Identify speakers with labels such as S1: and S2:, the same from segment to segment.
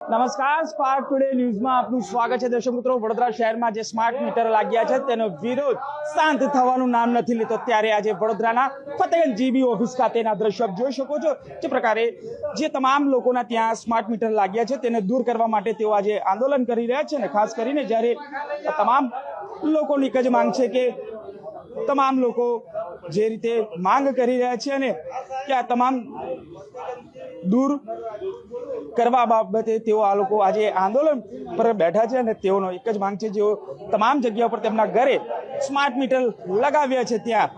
S1: નમસ્કાર spark today ન્યૂઝમાં આપનું સ્વાગત છે. દર્શક મિત્રો, વડોદરા શહેરમાં જે સ્માર્ટ મીટર લાગ્યા છે, તેનો વિરોધ શાંત થવાનું નામ નથી લેતો. ત્યારે આજે વડોદરાના ફતેગંજ જીબી ઓફિસ ખાતેના દ્રશ્યો જોઈ શકો છો. જે પ્રકારે જે તમામ લોકોના ત્યાં સ્માર્ટ મીટર લાગ્યા છે, તેને દૂર કરવા માટે તેઓ આજે આંદોલન કરી રહ્યા છે અને ખાસ કરીને જ્યારે તમામ લોકોની એક જ માંગ છે કે તમામ લોકો જે રીતે માંગ કરી રહ્યા છે અને કે આ તમામ દૂર કરવા બાબતે તેઓ આ લોકો આજે આંદોલન પર બેઠા છે અને તેઓનો એક જ માંગ છે જેઓ તમામ જગ્યા પર તેમના ઘરે સ્માર્ટ મીટર લગાવ્યા છે ત્યાં.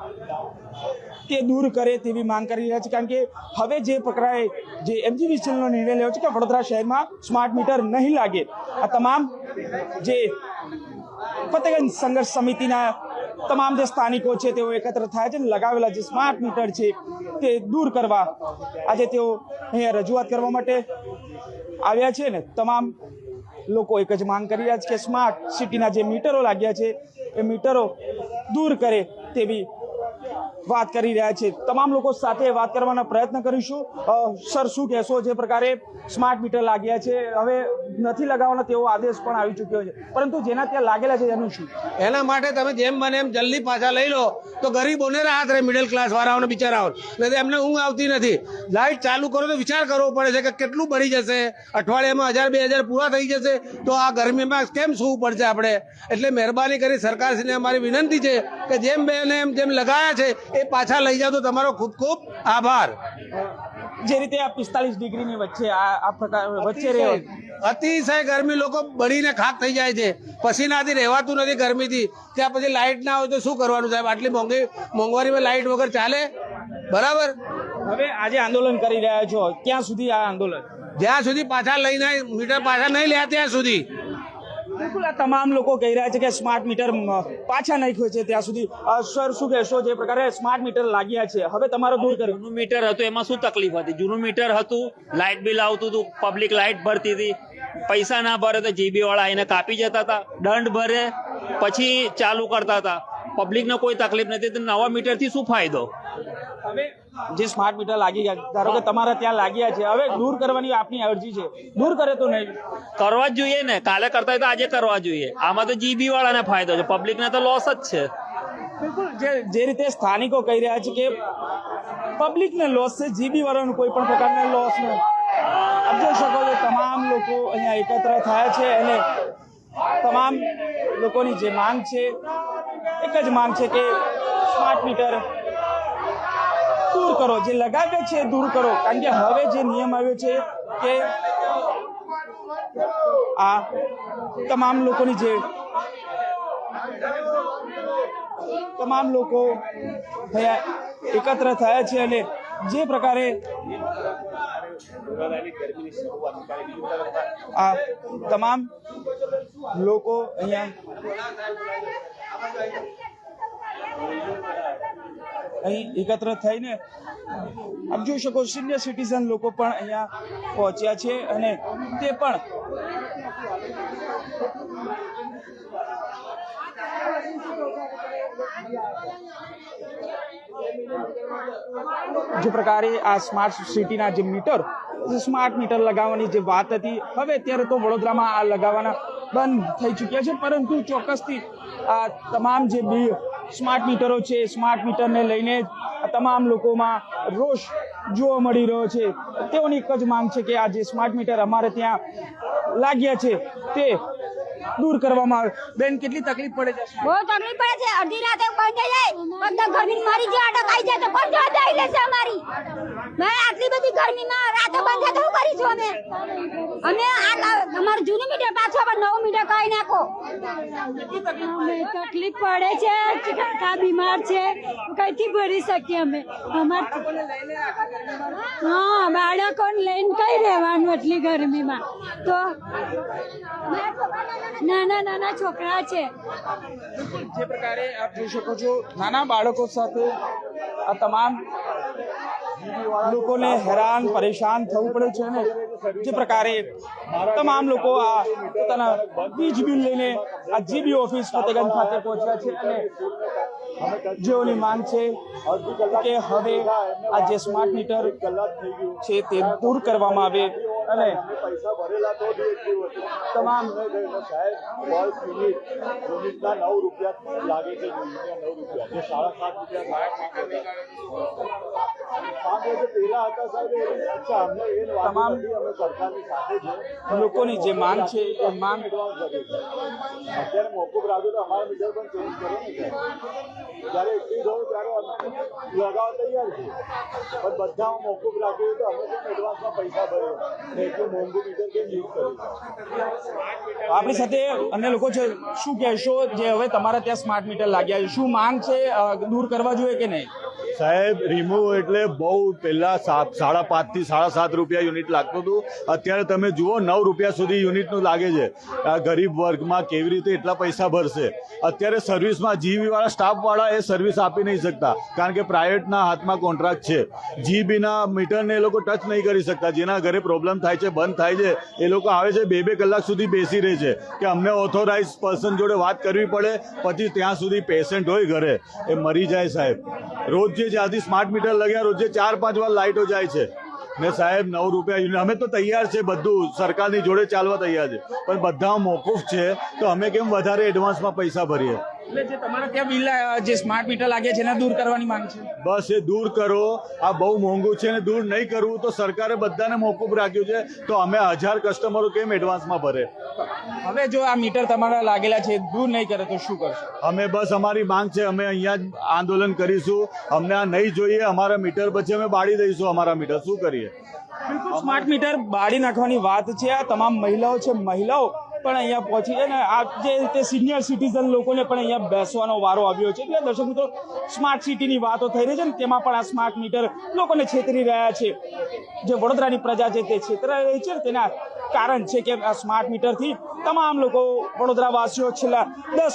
S1: તે દૂર કરે તેવી માંગ કરી રહ્યા છે, કારણ કે હવે જે પકડાય, જે એમજીવીસીએલનો નિર્ણય લેવો છે કે વડોદરા શહેરમાં સ્માર્ટ મીટર નહીં લાગે. આ તમામ જે ફતેગંજ સંઘર્ષ સમિતિના તમામ જે સ્થાનિકો છે તેઓ એકત્ર થાય છે અને લગાવેલા જે સ્માર્ટ મીટર છે તે દૂર કરવા આજે તેઓ અહીંયા રજૂઆત કરવા માટે આવ્યા છે ને તમામ લોકો એક જ માંગ કરી રહ્યા છે કે સ્માર્ટ સિટીના જે મીટરો લાગ્યા છે, એ મીટરો દૂર કરે તેવી વાત કરી રહ્યા છે. તમામ લોકો સાથે વાત કરવાનો પ્રયત્ન કરીશું. સર, શું કહેશો જે પ્રકારે સ્માર્ટ મીટર લાગ્યા છે? હવે નથી લગાવવાનો તેવો આદેશ પણ આવી ચૂક્યો છે. પરંતુ જેના ત્યાં લાગેલા છે એનું શું?
S2: એના માટે તમે જેમ બને એમ જલ્દી પાછા લઈ લો. તો ગરીબોને રાહત રહે મિડલ ક્લાસ વાળાઓને બિચારાઓ. નથી એમને ઊંઘ આવતી નથી. લાઇટ ચાલુ કરો તો વિચાર કરવો પડે છે કે કેટલું બળી જશે. અઠવાડિયામાં હજાર, બે હજાર પૂરા થઈ જશે. તો આ ગરમીમાં કેમ સૂવું પડશે આપણે? એટલે મહેરબાની કરી સરકારશ્રીને અમારી વિનંતી છે કે જેમ બેને એમ જેમ લગાયા છે એ પાછા લઈ જાઓ તો તમારો ખૂબ ખૂબ આભાર.
S1: જે રીતે આ પિસ્તાલીસ ડિગ્રીની વચ્ચે આ પ્રકાર વચ્ચે રહ્યો.
S2: અતિશય ગરમી લોકો બળીને ખાક થઈ જાય છે. પસીનાથી રહેવાતું નથી ગરમીથી. ત્યાં પછી લાઇટ ના હોય તો શું કરવાનું સાહેબ? આટલી મોંઘી મોંઘવારીમાં લાઇટ વગર ચાલે? બરાબર?
S1: હવે આજે આંદોલન કરી રહ્યા છો. ક્યાં સુધી આ આંદોલન?
S2: જ્યાં સુધી પાછા લઈને મીટર પાછા નહીં લે ત્યાં સુધી.
S1: બિલકુલ આ તમામ લોકો કહી રહ્યા છે કે સ્માર્ટ મીટર પાછા નાખ્યો છે ત્યાં સુધી. સર શું કહેશો? જે પ્રકારે સ્માર્ટ મીટર લાગ્યા છે. હવે તમારો દૂર કર્યો
S3: જૂનું મીટર હતું એમાં શું તકલીફ હતી? જૂનું મીટર હતું લાઇટ બિલ આવતું હતું પબ્લિક લાઇટ ભરતી હતી. પૈસા ના ભરે તો જીબી વાળા એને કાપી જતા હતા દંડ ભરે પછી ચાલુ કરતા હતા. પબ્લિકને કોઈ તકલીફ નથી તો નવા મીટરથી શું ફાયદો?
S1: હવે જે સ્માર્ટ મીટર લાગી ગયા. ધારો કે તમારા ત્યાં લાગ્યા છે. હવે દૂર કરવાની આપની અરજી છે. દૂર કરે તો નહીં.
S3: કરવા જ જોઈએ ને. કાલે કરતા હોય તો આજે કરવા જોઈએ. આમાં તો જીબી વાળાને ફાયદો છે. પબ્લિકને તો લોસ જ છે.
S1: બિલકુલ. જે જે રીતે સ્થાનિકો કહી રહ્યા છે કે પબ્લિકને લોસ છે. જીબી વાળાનું કોઈ પણ પ્રકારના લોસ નહીં. આપ જોઈ શકો છો તમામ લોકો અહીંયા એકત્ર થયા છે અને તમામ લોકોની જે માંગ છે એક જ માંગ છે કે સ્માર્ટ મીટર દૂર કરો, જે લગાવે છે દૂર કરો. કારણ કે હવે જે નિયમ આવ્યો છે કે આ તમામ લોકોની જે તમામ લોકો અહીંયા એકત્ર થયા છે અને જે પ્રકારે આ તમામ લોકો અહીંયા અહીં એકત્ર થઈને આપ જોઈ શકો સિનિયર સિટીઝન લોકો પણ અહીંયા પહોંચ્યા છે અને તે પણ જે પ્રકારે આ સ્માર્ટ સિટીના જે મીટર સ્માર્ટ મીટર લગાવવાની જે વાત હતી, હવે અત્યારે તો વડોદરામાં આ લગાવવાના બંધ થઈ ચૂક્યા છે, પરંતુ ચોક્કસથી આ તમામ જે બી સ્માર્ટ મીટરો છે. સ્માર્ટ મીટરને લઈને તમામ લોકોમાં રોષ જોવા મળી રહ્યો છે. તેઓની એક જ માંગ છે કે આ જે સ્માર્ટ મીટર અમારે ત્યાં લાગ્યા છે તે દૂર કરવામાં આવે. બેન, કેટલી તકલીફ પડે છે
S4: બહુ તકલીફ પડે છે. અડધી રાતે બંધ થઈ જાય? બધા ગરમી મારી જે અટક આવી જાય તો કોણ જવાબદારી લેશે અમારી? મેં આટલી બધી ગરમીમાં રાતે બંધ થાય છો અમે અમે આ અમારું જૂનું મીટર પાછું પણ નવું મીટર કઈ નાખો.
S5: તકલીફ પડે છે કાકા બીમાર છે, કઈથી ભરી શકીએ અમે? અમાર હા, બાળકોને લઈને કઈ રહેવાનું એટલી ગરમીમાં. તો નાના નાના છોકરા છે.
S1: જે પ્રકારે આપ જોઈ શકો છો, નાના બાળકો સાથે આ તમામ લોકોને હેરાન, પરેશાન થવું પડે છે ને જે પ્રકારે તમામ લોકો આ પોતાના વીજ બિલ લઈને આ જીબી ઓફિસ ફતેગંજ ખાતે પહોંચ્યા છે અને જેઓની માંગ છે કે હવે આ જે સ્માર્ટ મીટર છે તે દૂર કરવામાં આવે અને
S6: પૈસા ભરેલા તો
S1: તમામ
S6: નવ રૂપિયા લાગે છે નવ રૂપિયા સાડા સાત રૂપિયા
S1: તમામ લોકોની જે માંગ છે એ માંગ
S6: બધા મોકૂફ રાખ્યું તો અમે કેમ એડવાન્સમાં પૈસા ભર્યો એટલું મોંઘું મીટર કેમ યુઝ કર્યું
S1: આપણી સાથે અન્ય લોકો છે શું કહેશો? જે હવે તમારા ત્યાં સ્માર્ટ મીટર લાગ્યા છે. શું માંગ છે? દૂર કરવા જોઈએ કે નહીં?
S6: સાહેબ રિમૂવ એટલે બહુ પહેલા સાડા પાંચથી સાડા સાત રૂપિયા યુનિટ લાગતું હતું. અત્યારે તમે જુઓ, નવ રૂપિયા સુધી યુનિટનું લાગે છે. આ ગરીબ વર્ગમાં કેવી રીતે એટલા પૈસા ભરશે? અત્યારે સર્વિસમાં જીબી વાળા સ્ટાફ એ સર્વિસ આપી નહીં શકતા. કારણ કે પ્રાઇવેટના હાથમાં કોન્ટ્રાક્ટ છે. જીબીના મીટરને એ લોકો ટચ નહીં કરી શકતા. જેના ઘરે પ્રોબ્લેમ થાય છે, બંધ થાય છે, એ લોકો આવે છે, બે બે કલાક સુધી બેસી રહે છે. કે અમને ઓથોરાઇઝ પર્સન જોડે વાત કરવી પડે, પછી ત્યાં સુધી પેશન્ટ હોય ઘરે. એ મરી જાય સાહેબ. રોજ જે જ્યાંથી સ્માર્ટ મીટર લગ્યા, રોજે ચાર પાંચ વાર લાઇટો જાય છે. ને સાહેબ, નવ રૂપિયા યુનિટ અમે તો તૈયાર છે બધું, સરકારની જોડે ચાલવા તૈયાર છે. પણ બધા મોકૂફ છે, તો અમે કેમ વધારે એડવાન્સમાં પૈસા ભરીએ?
S1: એટલે જે તમારા ત્યાં બિલ જે સ્માર્ટ મીટર લાગ્યા છે એને દૂર કરવાની માંગ છે?
S6: બસ એ દૂર કરો. આ બહુ મોંઘું છે દૂર નહીં કરવું તો સરકારે બધાને મોકૂફ રાખ્યું છે. તો અમે હજાર કસ્ટમરો કેમ એડવાન્સમાં ભરે?
S1: હવે જો આ મીટર તમારા લાગેલા છે દૂર નહીં કરે તો શું કરશો?
S6: અમે બસ અમારી માંગ છે અમે અહીંયા જ આંદોલન કરીશું. અમને આ નહીં જોઈએ અમારા મીટર પછી અમે બાળી દઈશું અમારા મીટર શું કરીએ?
S1: બિલકુલ સ્માર્ટ મીટર બાળી નાખવાની વાત છે. આ તમામ મહિલાઓ છે મહિલાઓ પણ અહીંયા પહોંચી છે ને આ જે રીતે સિનિયર સિટીઝન લોકોને પણ અહીંયા બેસવાનો વારો આવ્યો છે. એટલે દર્શક મિત્રો સ્માર્ટ સિટીની વાતો થઈ રહી છે ને તેમાં પણ આ સ્માર્ટ મીટર લોકોને છેતરી રહ્યા છે. જે વડોદરાની પ્રજા છે તે છેતરાઈ રહી છે તેના કારણ છે કે આ સ્માર્ટ મીટરથી તમામ લોકો વડોદરા વાસીઓ છેલ્લા દસ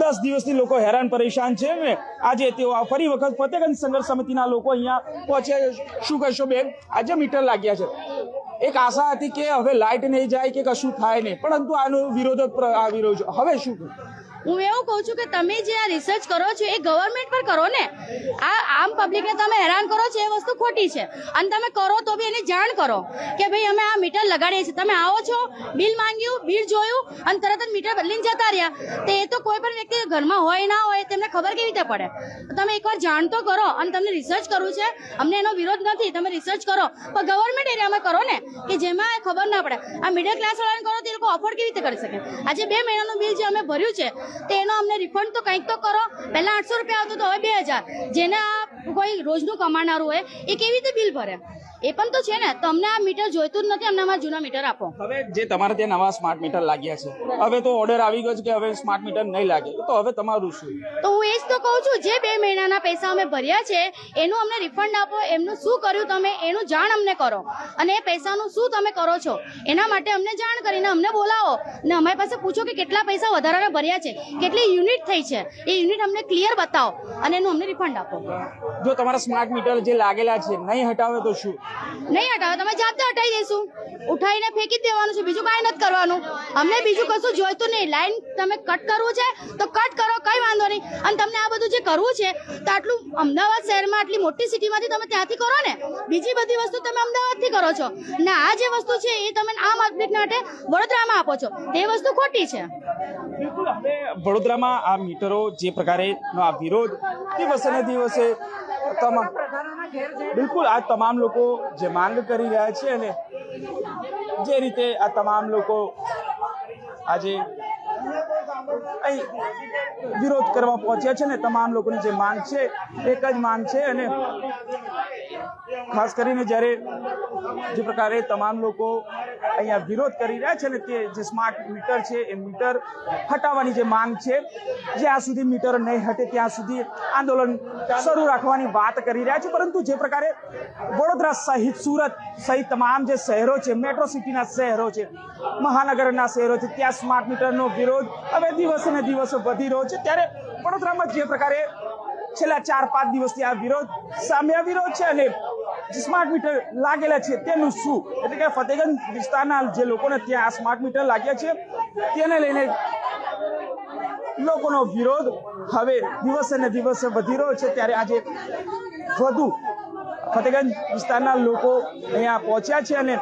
S1: દસ દિવસથી લોકો હેરાન પરેશાન છે ને આજે તેઓ આ ફરી વખત ફતેગંજ સંઘર્ષ સમિતિના લોકો અહીંયા પહોંચ્યા શું કહેશો બેન? આજે મીટર લાગ્યા છે. એક આશા હતી કે હવે લાઇટ નહીં જાય કે કશું થાય નહીં. પરંતુ આનો વિરોધ આવી રહ્યો છે. હવે શું
S7: હું એવું કહું છું કે તમે જે આ રિસર્ચ કરો છો, એ ગવર્મેન્ટ પર કરો ને. આ આમ પબ્લિકને તમે હેરાન કરો છો, એ વસ્તુ ખોટી છે. અને તમે કરો તો બી એની જાણ કરો કે ભાઈ અમે આ મીટર લગાડીએ છીએ. તમે આવો છો, બિલ માંગ્યું, બિલ જોયું, અને તરત જ મીટર બદલીને જતા રહ્યા. તો એ તો કોઈ પણ વ્યક્તિ ઘરમાં હોય ના હોય, તેમને ખબર કેવી રીતે પડે? તમે એકવાર જાણ તો કરો અને તમને રિસર્ચ કરવું છે. અમને એનો વિરોધ નથી. તમે રિસર્ચ કરો. પણ ગવર્મેન્ટ એરિયામાં કરો ને, કે જેમાં ખબર ના પડે. આ મિડલ ક્લાસ વાળાને કરો તો લોકો અફોર્ડ કેવી રીતે કરી શકે? આજે બે મહિનાનું બિલ જે અમે ભર્યું છે તે એનો અમને રિફંડ તો કંઈક તો કરો. પહેલાં આઠસો રૂપિયા આવતું તો હવે બે હજાર. જેને આ કોઈ રોજનું કમાનારું હોય, એ કેવી રીતે બિલ ભરે? એ પણ તો છે ને તમને આ મીટર જોઈતું જ નથી અમને અમારા જૂના મીટર આપો.
S1: હવે જે તમારે ત્યાં નવા સ્માર્ટ મીટર લાગ્યા છે હવે તો ઓર્ડર આવી ગયો છે કે હવે સ્માર્ટ મીટર નહીં લાગે તો હવે તમારું શું?
S7: તો હું એ જ તો કહું છું જે બે મહિનાના પૈસા અમે ભર્યા છે એનું અમને રિફંડ આપો એમનું શું કર્યું તમે એનું જાણ અમને કરો. અને એ પૈસાનું શું તમે કરો છો એના માટે અમને જાણ કરીને અમને બોલાવો. ને અમારી પાસે પૂછો કે કેટલા પૈસા વધારાના ભર્યા છે કેટલી યુનિટ થઈ છે એ યુનિટ અમને ક્લિયર બતાવો અને એનું અમને રિફંડ આપો.
S1: જો તમારા સ્માર્ટ મીટર જે લાગેલા છે નહીં હટાવે તો શું?
S7: નહીં હટાવો તમે જાતે હટાવી દઈશું ઉઠાવીને ફેંકી દેવાનું છે, બીજું કાંઈ નથી કરવાનું. અમને બીજું કશું જોઈતું નહીં. લાઈન તમે કટ કરવું છે, તો કટ કરો, કંઈ વાંધો નહીં. અને તમને આ બધું જે કરવું છે, તો આટલું અમદાવાદ શહેરમાં, આટલી મોટી સિટીમાંથી તમે ત્યાંથી કરો ને. બીજી બધી વસ્તુ તમે અમદાવાદથી કરો છો. ને આ જે વસ્તુ છે, એ તમે આમ પબ્લિક માટે વડોદરામાં આપો છો. તે વસ્તુ ખોટી છે.
S1: બિલકુલ હવે વડોદરામાં આ મીટરો જે પ્રકારે આ વિરોધ દિવસે ને દિવસે તમામ. બિલકુલ આ તમામ લોકો જે માંગ કરી રહ્યા છે અને જે રીતે આ તમામ લોકો આજે અહીં વિરોધ કરવા પહોંચ્યા છે ને તમામ લોકોની જે માંગ છે એક જ માંગ છે અને ખાસ કરીને જ્યારે જે પ્રકારે તમામ લોકો અહીંયા વિરોધ કરી રહ્યા છે ને તે જે સ્માર્ટ મીટર છે, એ મીટર હટાવવાની જે માંગ છે, જ્યાં સુધી મીટર નહીં હટે ત્યાં સુધી આંદોલન શરૂ રાખવાની વાત કરી રહ્યા છે. પરંતુ જે પ્રકારે વડોદરા સહિત, સુરત સહિત તમામ જે શહેરો છે મેટ્રો સિટીના શહેરો છે, મહાનગરના શહેરો છે, ત્યાં સ્માર્ટ મીટરનો વિરોધ હવે દિવસે ને દિવસે વધી રહ્યો છે. ત્યારે વડોદરામાં જે પ્રકારે છેલ્લા ચાર પાંચ દિવસથી આ વિરોધ સામે વિરોધ છે અને જે સ્માર્ટ મીટર લાગેલા છે તેનું શું? એટલે કે ફતેગંજ વિસ્તારના જે લોકોને ત્યાં આ સ્માર્ટ મીટર લાગ્યા છે, તેને લઈને લોકોનો વિરોધ હવે દિવસે ને દિવસે વધી રહ્યો છે. ત્યારે આજે વધુ ફતેગંજ વિસ્તારના લોકો અહીંયા પહોંચ્યા છે અને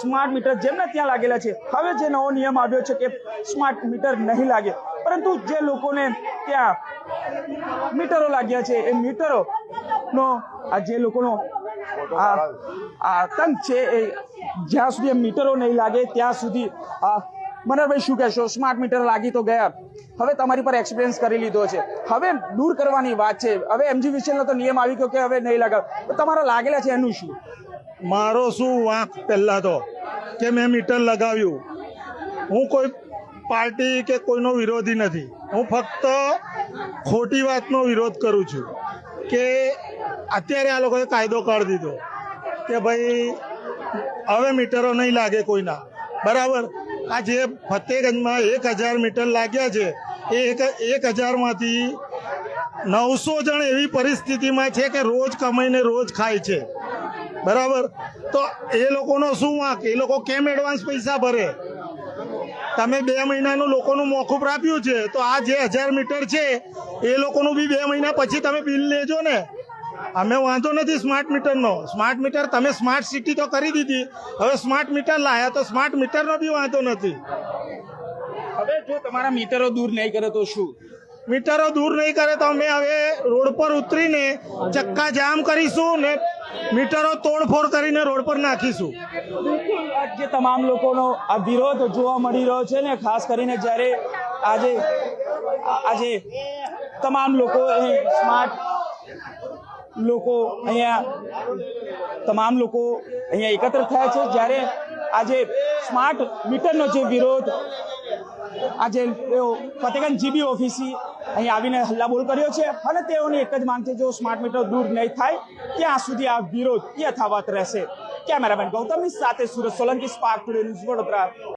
S1: સ્માર્ટ મીટર જેમને ત્યાં લાગેલા છે, હવે જે નવો નિયમ આવ્યો છે કે સ્માર્ટ મીટર નહીં લાગે, પરંતુ જે લોકોને ત્યાં મીટરો લાગ્યા છે, એ મીટરોનો આ જે લોકોનો આ આતંક છે એ જ્યાં સુધી મીટરો નહીં લાગે, ત્યાં સુધી મનરભાઈ શું કહેશો? સ્માર્ટ મીટર લાગી તો ગયા. હવે તમારી પર એક્સપિરિયન્સ કરી લીધો છે. હવે દૂર કરવાની વાત છે. હવે એમજી વિશેનો તો નિયમ આવી ગયો કે હવે નહીં લગાવ. તમારા લાગેલા છે એનું શું?
S8: મારો શું વાંક પહેલાં તો? કે મેં મીટર લગાવ્યું. હું કોઈ પાર્ટી કે કોઈનો વિરોધી નથી. હું ફક્ત ખોટી વાતનો વિરોધ કરું છું. કે અત્યારે આ લોકોએ કાયદો કરી દીધો કે ભાઈ, હવે મીટરો નહીં લાગે કોઈના. બરાબર? આ જે ફતેગંજમાં એક હજાર મીટર લાગ્યા છે, એ એક એક હજારમાંથી નવસો જણ એવી પરિસ્થિતિમાં છે કે રોજ કમાઈને રોજ ખાય છે. બરાબર? તો એ લોકોનો શું વાંક? એ લોકો કેમ એડવાન્સ પૈસા ભરે? તમે બે મહિનાનું લોકોનું મોકૂફ આપ્યું છે, તો આ જે હજાર મીટર છે, એ લોકોનું બી બે મહિના પછી તમે બિલ લેજો ને. અમે વાંધો નથી સ્માર્ટ મીટરનો સ્માર્ટ મીટર તમે સ્માર્ટ સિટી તો કરી દીધી. હવે સ્માર્ટ મીટર લાયા તો સ્માર્ટ મીટરનો બી વાંધો નથી.
S1: હવે જો તમારા મીટરો દૂર નહીં કરે તો શું?
S8: મીટરો દૂર નહીં કરે તો અમે હવે રોડ પર ઉતરીને ચક્કા જામ કરીશું ને મીટરો તોડફોડ કરીને રોડ પર નાખીશું.
S1: જે તમામ લોકોનો આ વિરોધ જોવા મળી રહ્યો છે ને ખાસ કરીને જ્યારે આજે આજે તમામ લોકો સ્માર્ટ લોકો અહીંયા તમામ લોકો અહીંયા એકત્ર થયા છે. જ્યારે આજે સ્માર્ટ મીટરનો જે વિરોધ આજે ફતેગંજ જીબી ઓફિસી અહીં આવીને હલ્લાબોલ કર્યો છે અને તેઓની એક જ માંગ છે, જો સ્માર્ટ મીટર દૂર નહીં થાય, ત્યાં સુધી આ વિરોધ યથાવત રહેશે. કેમેરામેન ગૌતમની સાથે Surat Solanki Spark Today News Vadodara.